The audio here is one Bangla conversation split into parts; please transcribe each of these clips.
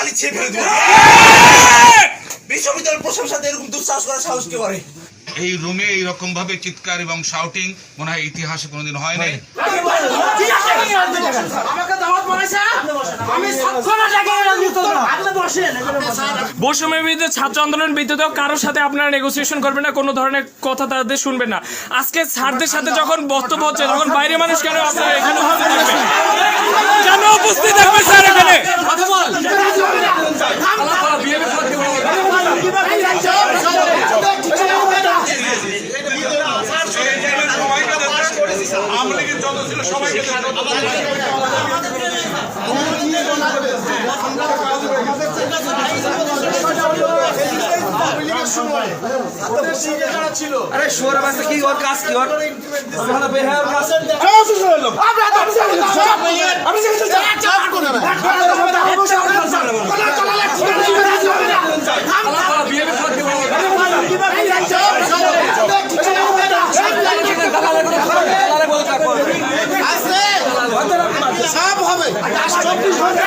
গালি চেয়ে ফেলে দেবো। বিশ্ববিদ্যালয়ের প্রশাসন এরকম দুঃসাহস করার সাহস কে করে? এই রুমে এইরকম ভাবে চিৎকার এবং শাউটিং মনে হয় ইতিহাসে কোনোদিন হয় নাই। বৈষম্যের বিরুদ্ধে ছাত্র আন্দোলন কারোর সাথে আপনারা নেগোসিয়েশন করবেন না কোনো ধরনের কথা তাদের শুনবেন না। আজকে স্যারদের সাথে যখন বক্তব্য হচ্ছে তখন বাইরে মানুষ কেন আপনারা এখানে কেন উপস্থিত থাকবে স্যার এখানে? আরে শোর বাসা কি ওর কাজ কি ওর ওখানে বের হয়ে ওর কাজ সব হবে চব্বিশ ঘণ্টা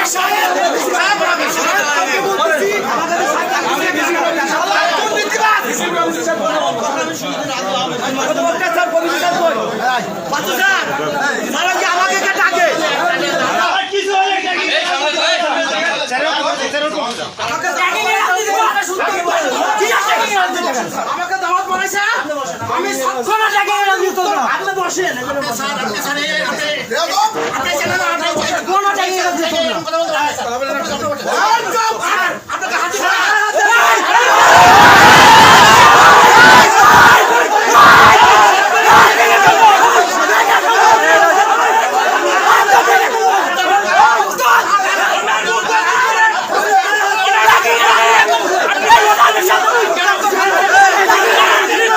আমাকে দাওয়াত বানাইছে? আমি সবসময় টাকা আপনি বসেন। কোনো টাকা রাজনীতি করব আপনাকে হাতে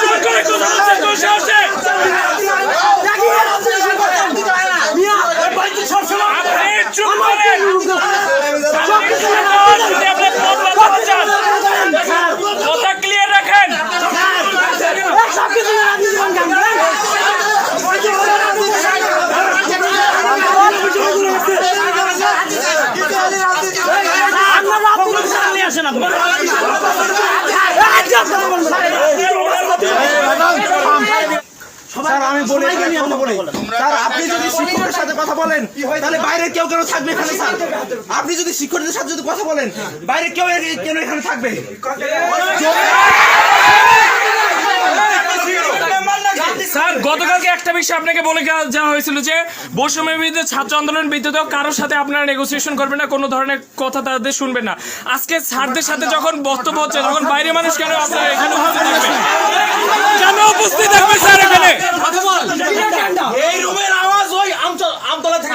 জোর করে কথা হচ্ছে, জোর সাহসে। আপনি চুপ করেন। যদি আপনি পথ বাঁচাতে চান, কথা ক্লিয়ার রাখেন আপনি যদি সাথে কথা বলেন, তাহলে বাইরে কেউ কেন থাকবে এখানে আপনি যদি শিক্ষকদের সাথে যদি কথা বলেন, বাইরে কেউ কেন এখানে থাকবে? স্যার, গতকালকে একটা বিষয় আপনাকে বলে যাওয়া হয়েছিল যে বিরুদ্ধে ছাত্র আন্দোলন বিদ্যুৎ কারোর সাথে আপনারা নেগোসিয়েশন করবেন না, কোনো ধরনের কথা তাদের শুনবেন না। আজকে স্যারদের সাথে যখন বক্তব্য হচ্ছে, তখন বাইরে মানুষ কেন আপনারা এখানে কেন উপস্থিত স্যার এখানে এই রুমের আওয়াজ ওই আমতলা থেকে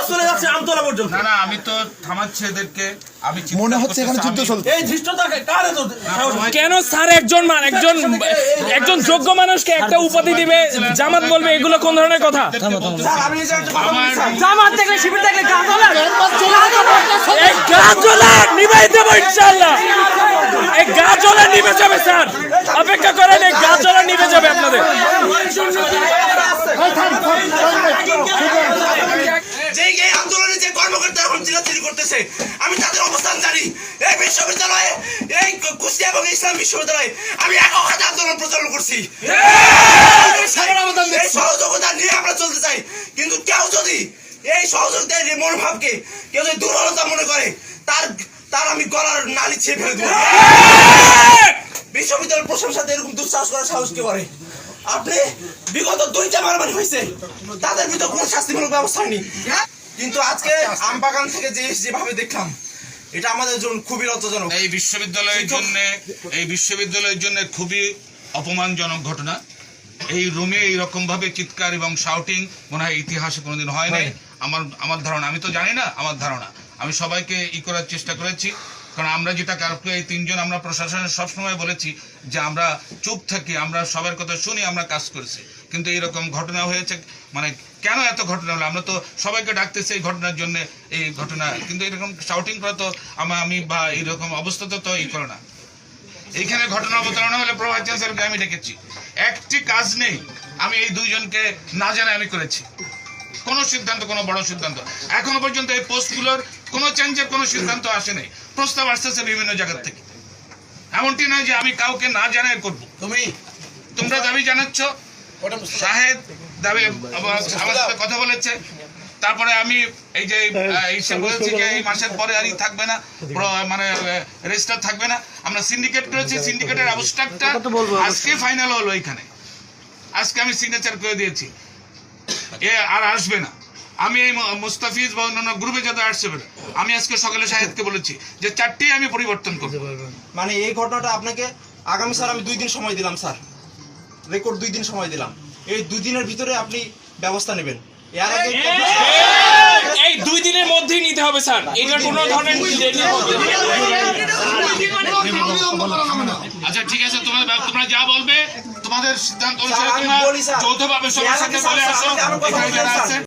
এইখানকার চলে যাচ্ছে আমতলা পর্যন্ত। না না আমি তো থামাচ্ছি এদেরকে। আমি মনে হচ্ছে এখানে যুদ্ধ চলছে। এই ধৃষ্টতাকে কারে তো কেন স্যার একজন মান একজন একজন যোগ্য মানুষকে একটা উপাধি দিবে? জামাত বলবে এগুলো কোন ধরনের কথা। জামাত দেখলে শিবির দেখলে গা জ্বলে। এই গা জ্বলে। নিভাই দেবো ইনশাআল্লাহ। এই গা জ্বলে নিভে যাবে স্যার। অপেক্ষা করেন এই গা জ্বলে নিভে যাবে আপনাদের যে এই আন্দোলনে যে কর্মকর্তারা এখন চিরাচিরি করতেছে। আমি তাদের অবস্থান জানি। এই বিশ্ববিদ্যালয়ে এই কুষ্টিয়া এবং ইসলাম বিশ্ববিদ্যালয়ে আমি একক হাতে আন্দোলন প্রচলন করছি। এই সহযোগিতা নিয়ে আমরা চলতে চাই। কিন্তু কেউ যদি এই সহযোগিতার মনোভাবকে কেউ যদি দুর্বলতা মনে করে তার তার আমি গলার নালি ছিঁড়ে ফেলে দেবো। বিশ্ববিদ্যালয়ের প্রশংসাতে এরকম দুঃসাহস করার সাহস কে করে? আপনি বিগত দুইটা মারামারি হয়েছে। তাদের ভিতর কোনো শাস্তিমূলক ব্যবস্থা হয়নি। কিন্তু আজকে আমবাগান থেকে যে যেভাবে দেখলাম এটা আমাদের জন্য খুবই লজ্জাজনক। এই বিশ্ববিদ্যালয়ের জন্য এই বিশ্ববিদ্যালয়ের জন্য খুবই অপমানজনক ঘটনা। এই রুমে এইরকম ভাবে চিৎকার এবং শাউটিং মনে হয় ইতিহাসে কোনোদিন হয় নাই। আমার আমার ধারণা আমি তো জানি না আমার ধারণা। আমি সবাইকে ই করার চেষ্টা করেছি কারণ আমরা যেটা কারকে এই তিনজন আমরা প্রশাসনের সবসময় বলেছি যে আমরা চুপ থাকি আমরা সবার কথা শুনি আমরা কাজ করছি। কিন্তু এইরকম ঘটনা হয়েছে মানে কেন এত ঘটনা হলো? আমরা তো সবাইকে ডাকতেছি এই ঘটনার জন্য এই ঘটনা। কিন্তু এরকম শাউটিং করা তো আমা আমি বা এরকম অবস্থা তো তো ই করে না। এইখানে ঘটনা অবতারণা হলে প্রভাত চ্যান্সেলরকে আমি ডেকেছি। একটি কাজ নেই আমি এই দুইজনকে না জানাই আমি করেছি। কোনো সিদ্ধান্ত কোনো বড় সিদ্ধান্ত। এখনও পর্যন্ত এই পোস্টগুলোর কোনো চেঞ্জের কোনো সিদ্ধান্ত আসেনি প্রস্তাব আসতেছে বিভিন্ন জায়গার থেকে। এমনটি নয় যে আমি কাউকে না জানাই করব। তুমি তোমরা দাবি জানাচ্ছ। শাহেদ দাবি আমার আমার সাথে কথা বলেছে। তারপরে আমি এই যে এই সে বলেছি যে এই মাসের পরে আর থাকবে না। মানে রেজিস্টার থাকবে না। আমরা সিন্ডিকেট করেছি সিন্ডিকেটের অবস্ট্রাকটা আজকে ফাইনাল হলো এখানে। আজকে আমি সিগনেচার করে দিয়েছি। এ আর আসবে না। আমি এই মুস্তাফিজ বা অন্যান্য গ্রুপে যাতে আসছে। আমি আজকে সকালে শাহেদকে বলেছি যে চারটেই আমি পরিবর্তন করব। মানে এই ঘটনাটা আপনাকে আগামী স্যার আমি দুই দিন সময় দিলাম স্যার। রেকর্ড দুই দিন সময় দিলাম। এই দুই দিনের ভিতরে আপনি ব্যবস্থা নেবেন। এর আগে এই দুই দিনের মধ্যেই নিতে হবে স্যার। এটা কোনো ধরনের দেরি হবে না। আচ্ছা ঠিক আছে তোমরা তোমরা যা বলবে তোমাদের সিদ্ধান্ত অনুসারে তোমরা যৌথভাবে সবার সাথে বলে আসো। এখানে যারা আছেন